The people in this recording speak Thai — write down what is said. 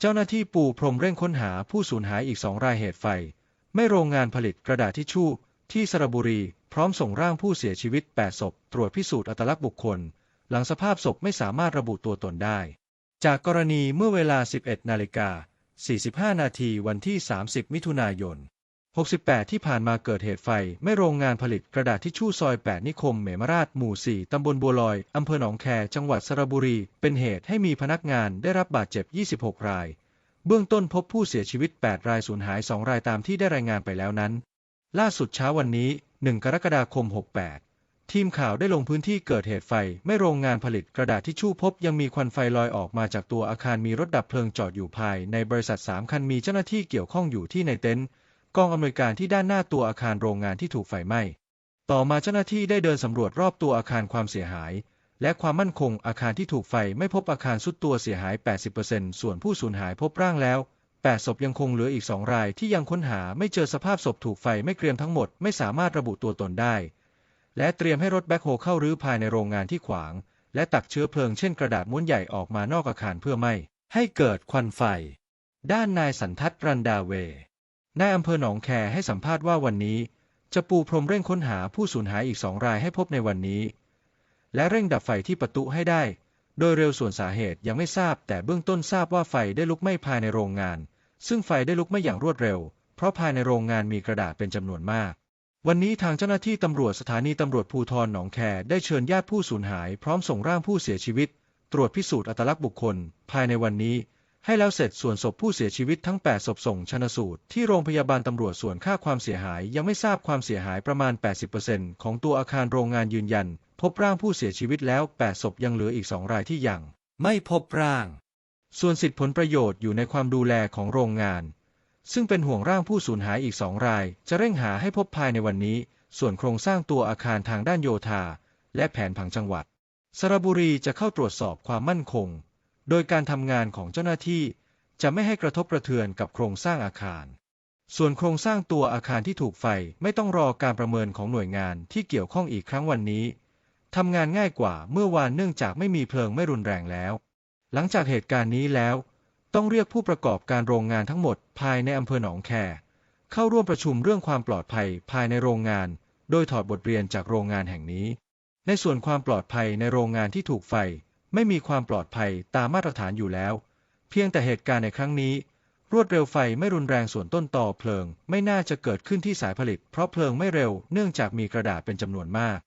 เจ้าหน้าที่ปูพรมเร่งค้นหาผู้สูญหายอีกสองรายเหตุไฟ ไม่โรงงานผลิตกระดาษทิชชู่ ที่สระบุรี พร้อมส่งร่างผู้เสียชีวิต 8 ศพ ตรวจพิสูจน์อัตลักษณ์บุคคล หลังสภาพศพไม่สามารถระบุตัวตนได้ จากกรณีเมื่อเวลา 11 นาฬิกา 45 นาทีวันที่ 30 มิถุนายน 68 ที่ผ่านมาเกิดเหตุไฟไม่โรงงานผลิตกระดาษทิชชู่ซอย 8 นิคมเหมราชหมู่ 4 ตำบลบัวลอย อำเภอหนองแค จังหวัดสระบุรี เป็นเหตุให้มีพนักงานได้รับบาดเจ็บ 26 ราย เบื้องต้นพบผู้เสียชีวิต 8 รายสูญหาย 2 รายตามที่ได้รายงานไปแล้วนั้น ล่าสุดเช้าวันนี้ 1 กรกฎาคม 68 ทีมข่าวได้ลงพื้นที่เกิดเหตุไฟไม่โรงงานผลิตกระดาษทิชชู่พบยังมีควันไฟลอยออกมาจากตัวอาคารมีรถดับเพลิงจอดอยู่ภาย ในบริษัท 3 คันมีเจ้าหน้าที่เกี่ยวข้องอยู่ที่ในเต็นท์ กองอำนวยการที่ด้านหน้าตัวอาคารโรงงานที่ถูกไฟไหม้ ต่อมาเจ้าหน้าที่ได้เดินสำรวจรอบตัวอาคารความเสียหาย และความมั่นคงอาคารที่ถูกไฟไม่พบอาคารสุดตัวเสียหาย 80%ส่วนผู้สูญหายพบร่างแล้ว 8 ศพยังคงเหลืออีก 2 รายที่ยังค้นหาไม่เจอสภาพศพถูกไฟไม่เกรียมทั้งหมดไม่สามารถระบุตัวตนได้ และเตรียมให้รถแบ็คโฮเข้ารื้อภายในโรงงานที่ขวาง และตักเชื้อเพลิงเช่นกระดาษม้วนใหญ่ออกมานอกอาคารเพื่อไม่ให้เกิดควันไฟ ด้านนายสันทัศน์รันดาเว นายอำเภอหนองแคให้สัมภาษณ์ว่าวันนี้จะปูพรมเร่งค้นหาผู้สูญหายอีกสองรายให้พบในวันนี้ และเร่งดับไฟที่ประตูให้ได้ โดยเร็วส่วนสาเหตุยังไม่ทราบ แต่เบื้องต้นทราบว่าไฟได้ลุกไหม้ภายในโรงงาน ซึ่งไฟได้ลุกไหม้อย่างรวดเร็ว เพราะภายในโรงงานมีกระดาษเป็นจำนวนมาก วันนี้ทางเจ้าหน้าที่ตำรวจสถานีตำรวจภูธรหนองแคได้เชิญญาติผู้สูญหาย พร้อมส่งร่างผู้เสียชีวิต ตรวจพิสูจน์อัตลักษณ์บุคคล ภายในวันนี้ ให้แล้วเสร็จส่วนศพผู้เสียชีวิตทั้ง 8 ศพส่งชนสูตร ที่โรงพยาบาลตำรวจส่วนค่าความเสียหายยังไม่ทราบความเสียหายประมาณ 80%ของตัวอาคารโรงงานยืนยัน พบร่างผู้เสียชีวิตแล้ว 8 ศพยังเหลืออีก 2 รายที่ยัง ไม่พบร่าง ส่วนสิทธิผลประโยชน์อยู่ในความดูแลของโรงงาน ซึ่งเป็นห่วงร่างผู้สูญหายอีกสองราย จะเร่งหาให้พบภายในวันนี้ ส่วนโครงสร้างตัวอาคารทางด้านโยธา และแผนผังจังหวัด สระบุรีจะเข้าตรวจสอบความมั่นคง โดยการทำงานของเจ้าหน้าที่จะไม่ให้กระทบกระเทือนกับโครงสร้างอาคาร ส่วนโครงสร้างตัวอาคารที่ถูกไฟไม่ต้องรอการประเมินของหน่วยงานที่เกี่ยวข้องอีกครั้งวันนี้ทำงานง่ายกว่าเมื่อวานเนื่องจากไม่มีเพลิงไม่รุนแรงแล้ว หลังจากเหตุการณ์นี้แล้ว ต้องเรียกผู้ประกอบการโรงงานทั้งหมดภายในอำเภอหนองแค เข้าร่วมประชุมเรื่องความปลอดภัยภายในโรงงาน โดยถอดบทเรียนจากโรงงานแห่งนี้ ในส่วนความปลอดภัยในโรงงานที่ถูกไฟ ไม่มีความปลอดภัยตามมาตรฐานอยู่แล้ว เพียงแต่เหตุการณ์ในครั้งนี้ รวดเร็วไฟไม่รุนแรงส่วนต้นต่อเพลิง ไม่น่าจะเกิดขึ้นที่สายผลิต เพราะเพลิงไม่เร็วเนื่องจากมีกระดาษเป็นจำนวนมาก